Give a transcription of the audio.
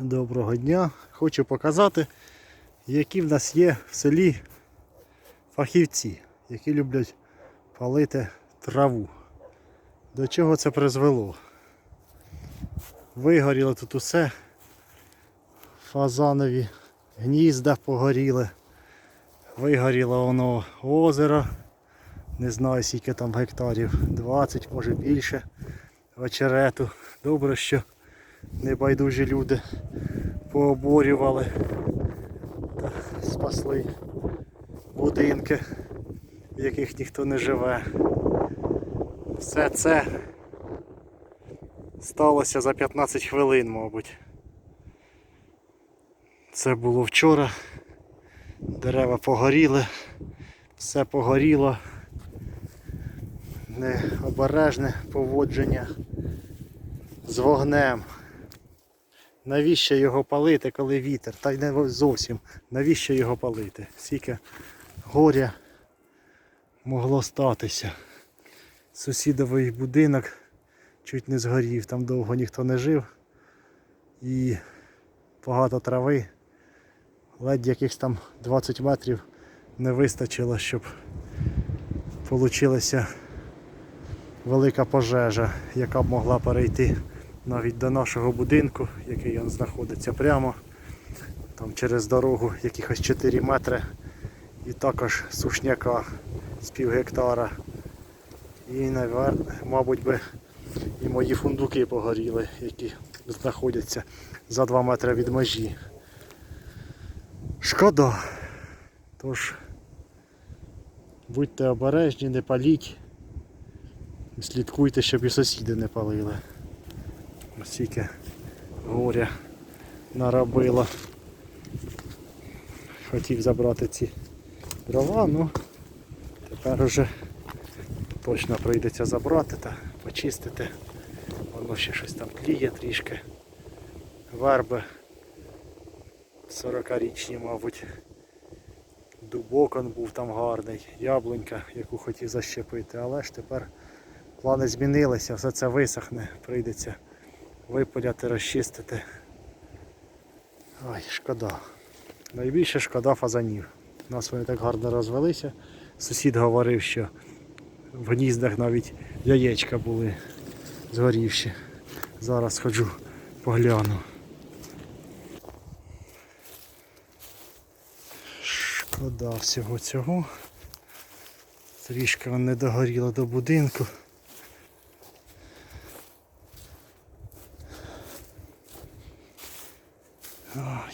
Доброго дня! Хочу показати, які в нас є в селі фахівці, які люблять палити траву. До чого це призвело? Вигоріло тут усе. Фазанові гнізда погоріли. Вигоріло воно озеро. Не знаю скільки там гектарів. 20, може більше очерету. Добре, що небайдужі люди пооборювали та спасли будинки, в яких ніхто не живе. Все це сталося за 15 хвилин, мабуть. Це було вчора. Дерева погоріли, все погоріло. Необережне поводження з вогнем. Навіщо його палити, коли вітер? Та й не зовсім. Навіщо його палити? Скільки горя могло статися. Сусідовий будинок чуть не згорів, там довго ніхто не жив. І багато трави. Ледь якихось там 20 метрів не вистачило, щоб получилася велика пожежа, яка б могла перейти навіть до нашого будинку, який він знаходиться прямо. Там через дорогу якихось 4 метри. І також сушняка з пів гектара. І, мабуть, би і мої фундуки погоріли, які знаходяться за 2 метри від межі. Шкода. Тож будьте обережні, не паліть. Слідкуйте, щоб і сусіди не палили. Оскільки горя наробило. Хотів забрати ці дрова, ну тепер уже точно прийдеться забрати та почистити. Воно ще щось там тліє трішки. Верби 40-річні, мабуть. Дубок он був там гарний, яблунька, яку хотів защепити, але ж тепер плани змінилися, все це висохне, прийдеться випиляти, розчистити. Ой, шкода. Найбільше шкода фазанів. У нас вони так гарно розвелися. Сусід говорив, що в гніздах навіть яєчка були згорівші. Зараз ходжу погляну. Шкода всього цього. Трішки не догоріло до будинку. 啊！